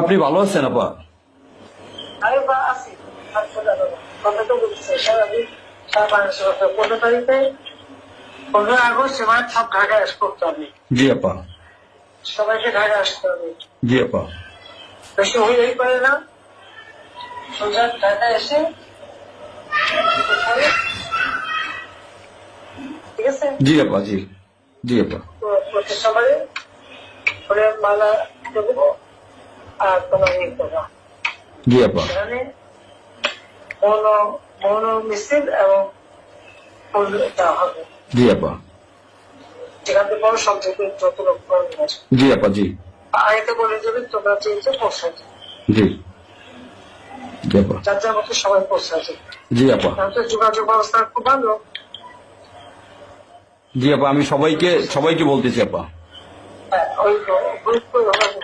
আপনি ভালো আছেন আপা? জি আপা। সবাইকে ঢাকায় আসতে হবে। জি আপা। বেশি হইলেই পারে না। সোজা ঢাকায় এসে ঠিক আছে? জি আপা জি। জি আপা। করে মালা দেবো। আর তোমার ইয়ে করব জি আপা মৌন মৌন মিছিল এবং জি আপা যেখান থেকে বড় সব থেকে যত লোক জি আপা জি আগে বলে দেবে তোমরা চেয়েছে পৌঁছাতে জি জি আপা যার যার মতো সবাই পৌঁছাতে জি আপা তাহলে যোগাযোগ ব্যবস্থা খুব ভালো জি আপা আমি সবাইকে সবাইকে বলতেছি আপা হ্যাঁ, ওই গ্রুপ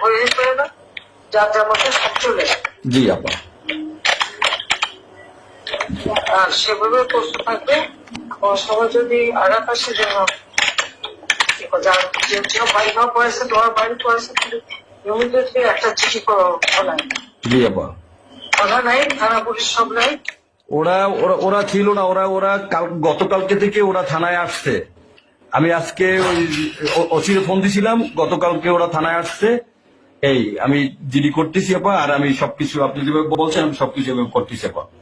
হয়ে না যার যার মতো সব চলে জি আপা। আর সেভাবে প্রস্তুত থাকবে। সবাই যদি যেন যার যে যে পড়েছে তোমার বাড়ি পড়েছে ইমিডিয়েটলি একটা চিঠি করো জি আপা। কথা নাই থানা পুলিশ সব নাই। ওরা ওরা ওরা ছিল না ওরা ওরা গতকালকে থেকে ওরা থানায় আসছে। আমি আজকে ওই ফোন দিছিলাম গতকালকে ওরা থানায় আসছে। এই, আমি যিনি করতেছি আপা, আর আমি সবকিছু আপনি যেভাবে বলছেন, আমি সবকিছু এভাবে করতেছি আপা।